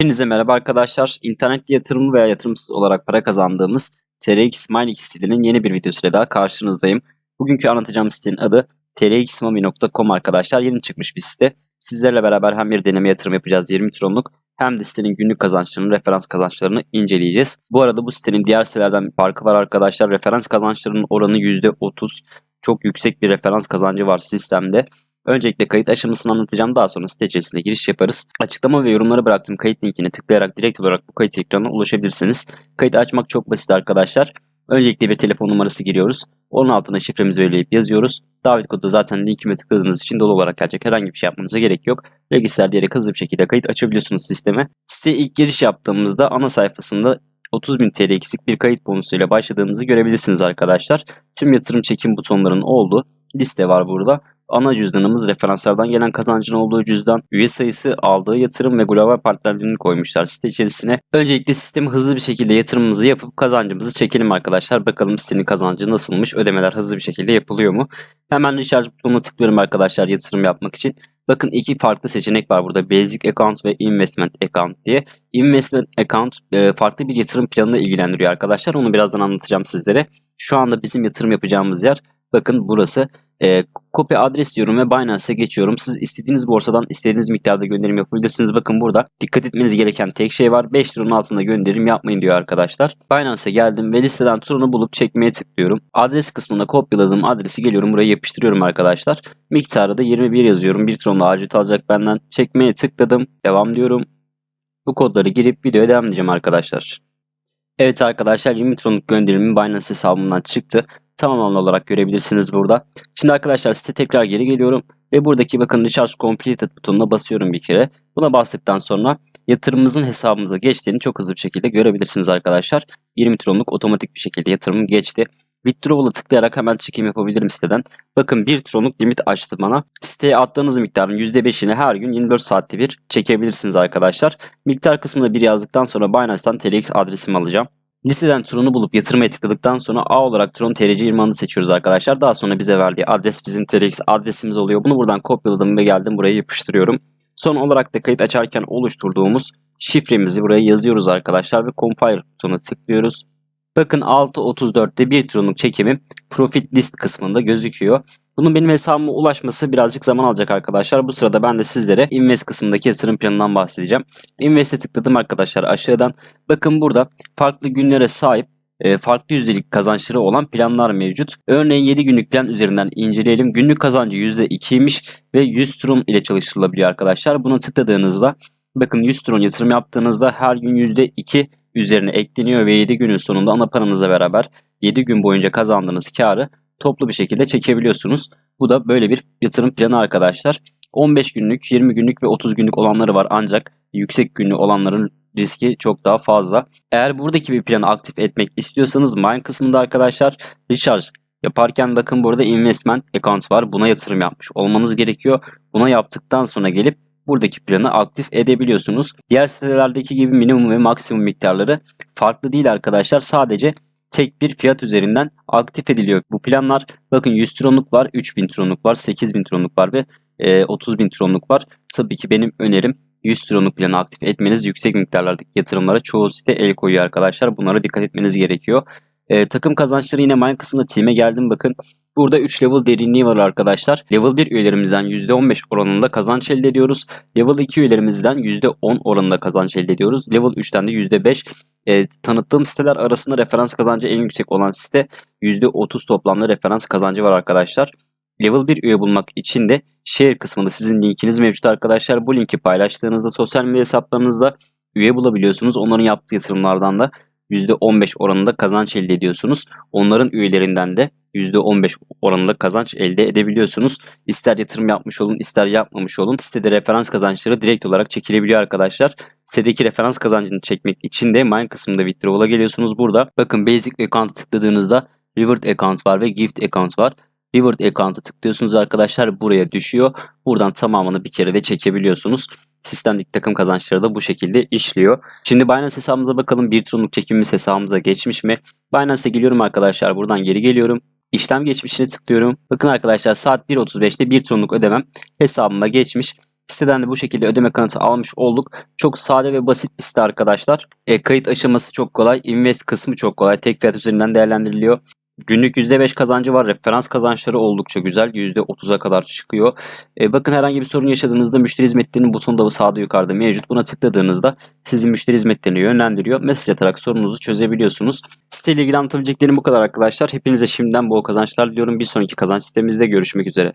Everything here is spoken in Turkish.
Hepinize merhaba arkadaşlar. İnternet yatırımı veya yatırımsız olarak para kazandığımız TRX Mining sitelerinin yeni bir videosuyla daha karşınızdayım. Bugünkü anlatacağım sitenin adı trxmami.com arkadaşlar. Yeni çıkmış bir site. Sizlerle beraber hem bir deneme yatırım yapacağız 20 tronluk hem de sitenin günlük kazançlarını, referans kazançlarını inceleyeceğiz. Bu arada bu sitenin diğer sitelerden bir farkı var arkadaşlar. Referans kazançlarının oranı %30. Çok yüksek bir referans kazancı var sistemde. Öncelikle kayıt aşamasını anlatacağım. Daha sonra site içerisinde giriş yaparız. Açıklama ve yorumlara bıraktığım kayıt linkine tıklayarak direkt olarak bu kayıt ekranına ulaşabilirsiniz. Kayıt açmak çok basit arkadaşlar. Öncelikle bir telefon numarası giriyoruz. Onun altına şifremizi belirleyip yazıyoruz. Davet kodu zaten linkime tıkladığınız için dolu olarak gelecek. Herhangi bir şey yapmanıza gerek yok. Register diyerek hızlı bir şekilde kayıt açabiliyorsunuz sisteme. Siteye ilk giriş yaptığımızda ana sayfasında 30.000 TL eksik bir kayıt bonusuyla başladığımızı görebilirsiniz arkadaşlar. Tüm yatırım çekim butonlarının olduğu liste var burada. Ana cüzdanımız referanslardan gelen kazancın olduğu cüzdan, üye sayısı, aldığı yatırım ve global partnerlerini koymuşlar site içerisine. Öncelikle sistemi hızlı bir şekilde yatırımımızı yapıp kazancımızı çekelim arkadaşlar. Bakalım sitenin kazancı nasılmış, ödemeler hızlı bir şekilde yapılıyor mu? Hemen recharge butonuna tıklıyorum arkadaşlar yatırım yapmak için. Bakın iki farklı seçenek var burada. Basic Account ve Investment Account diye. Investment Account e, farklı bir yatırım planına ilgilendiriyor arkadaşlar. Onu birazdan anlatacağım sizlere. Şu anda bizim yatırım yapacağımız yer bakın burası. E, kopya adres diyorum ve Binance'e geçiyorum. Siz istediğiniz borsadan istediğiniz miktarda gönderim yapabilirsiniz. Bakın burada dikkat etmeniz gereken tek şey var. 5 liranın altında gönderim yapmayın diyor arkadaşlar. Binance'e geldim ve listeden Tron'u bulup çekmeye tıklıyorum. Adres kısmına kopyaladığım adresi geliyorum buraya yapıştırıyorum arkadaşlar. Miktarı da 21 yazıyorum. 1 Tron'la acil alacak benden. Çekmeye tıkladım. Devam diyorum. Bu kodları girip videoya devam edeceğim arkadaşlar. Evet arkadaşlar 20 Tron'luk gönderimim Binance hesabımdan çıktı tamamlandı olarak görebilirsiniz burada. Şimdi arkadaşlar site tekrar geri geliyorum ve buradaki bakın Recharge Completed butonuna basıyorum bir kere. Buna bastıktan sonra yatırımımızın hesabımıza geçtiğini çok hızlı bir şekilde görebilirsiniz arkadaşlar. 20 tronluk otomatik bir şekilde yatırımım geçti. Withdrawal'a tıklayarak hemen çekim yapabilirim siteden. Bakın 1 tronluk limit açtı bana. Siteye attığınız miktarın %5'ini her gün 24 saatte bir çekebilirsiniz arkadaşlar. Miktar kısmına bir yazdıktan sonra Binance'dan TRX adresimi alacağım. Listeden Tron'u bulup yatırmaya tıkladıktan sonra A olarak Tron TRC 20 seçiyoruz arkadaşlar. Daha sonra bize verdiği adres bizim TRX adresimiz oluyor. Bunu buradan kopyaladım ve geldim buraya yapıştırıyorum. Son olarak da kayıt açarken oluşturduğumuz şifremizi buraya yazıyoruz arkadaşlar ve compile butonuna tıklıyoruz. Bakın 6.34'te bir tronluk çekimi profit list kısmında gözüküyor. Bunun benim hesabıma ulaşması birazcık zaman alacak arkadaşlar. Bu sırada ben de sizlere Invest kısmındaki yatırım planından bahsedeceğim. Invest'e tıkladım arkadaşlar aşağıdan. Bakın burada farklı günlere sahip e, farklı yüzdelik kazançları olan planlar mevcut. Örneğin 7 günlük plan üzerinden inceleyelim. Günlük kazancı %2'ymiş ve 100 tron ile çalıştırılabiliyor arkadaşlar. Buna tıkladığınızda bakın 100 tron yatırım yaptığınızda her gün %2 üzerine ekleniyor ve 7 günün sonunda ana paranızla beraber 7 gün boyunca kazandığınız karı toplu bir şekilde çekebiliyorsunuz. Bu da böyle bir yatırım planı arkadaşlar. 15 günlük, 20 günlük ve 30 günlük olanları var ancak yüksek günlü olanların riski çok daha fazla. Eğer buradaki bir planı aktif etmek istiyorsanız mine kısmında arkadaşlar recharge yaparken bakın burada investment account var. Buna yatırım yapmış olmanız gerekiyor. Buna yaptıktan sonra gelip buradaki planı aktif edebiliyorsunuz. Diğer sitelerdeki gibi minimum ve maksimum miktarları farklı değil arkadaşlar. Sadece tek bir fiyat üzerinden aktif ediliyor bu planlar. Bakın 100 tronluk var, 3000 tronluk var, 8000 tronluk var ve e, 30 bin tronluk var. Tabii ki benim önerim 100 tronluk planı aktif etmeniz yüksek miktarlardaki yatırımlara çoğu site el koyuyor arkadaşlar. Bunlara dikkat etmeniz gerekiyor. E, takım kazançları yine mine kısmında team'e geldim bakın. Burada 3 level derinliği var arkadaşlar. Level 1 üyelerimizden %15 oranında kazanç elde ediyoruz. Level 2 üyelerimizden %10 oranında kazanç elde ediyoruz. Level 3'ten de %5 e, tanıttığım siteler arasında referans kazancı en yüksek olan site %30 toplamda referans kazancı var arkadaşlar. Level 1 üye bulmak için de share kısmında sizin linkiniz mevcut arkadaşlar. Bu linki paylaştığınızda sosyal medya hesaplarınızda üye bulabiliyorsunuz. Onların yaptığı yatırımlardan da %15 oranında kazanç elde ediyorsunuz. Onların üyelerinden de %15 oranında kazanç elde edebiliyorsunuz. İster yatırım yapmış olun ister yapmamış olun. Sitede referans kazançları direkt olarak çekilebiliyor arkadaşlar. Sitedeki referans kazancını çekmek için de mine kısmında withdrawal'a geliyorsunuz burada. Bakın basic account tıkladığınızda reward account var ve gift account var. Reward account'a tıklıyorsunuz arkadaşlar buraya düşüyor. Buradan tamamını bir kere de çekebiliyorsunuz. Sistemdeki takım kazançları da bu şekilde işliyor. Şimdi Binance hesabımıza bakalım. Bir tronluk çekimimiz hesabımıza geçmiş mi? Binance'e geliyorum arkadaşlar. Buradan geri geliyorum. İşlem geçmişine tıklıyorum. Bakın arkadaşlar saat 1.35'te bir tronluk ödemem hesabıma geçmiş. Siteden de bu şekilde ödeme kanıtı almış olduk. Çok sade ve basit bir site arkadaşlar. E, kayıt aşaması çok kolay. Invest kısmı çok kolay. Tek fiyat üzerinden değerlendiriliyor. Günlük %5 kazancı var. Referans kazançları oldukça güzel. %30'a kadar çıkıyor. E, bakın herhangi bir sorun yaşadığınızda müşteri hizmetlerinin butonu da sağda yukarıda mevcut. Buna tıkladığınızda sizi müşteri hizmetlerine yönlendiriyor. Mesaj atarak sorununuzu çözebiliyorsunuz. Siteyle ilgili anlatabileceklerim bu kadar arkadaşlar. Hepinize şimdiden bol kazançlar diliyorum. Bir sonraki kazanç sitemizde görüşmek üzere.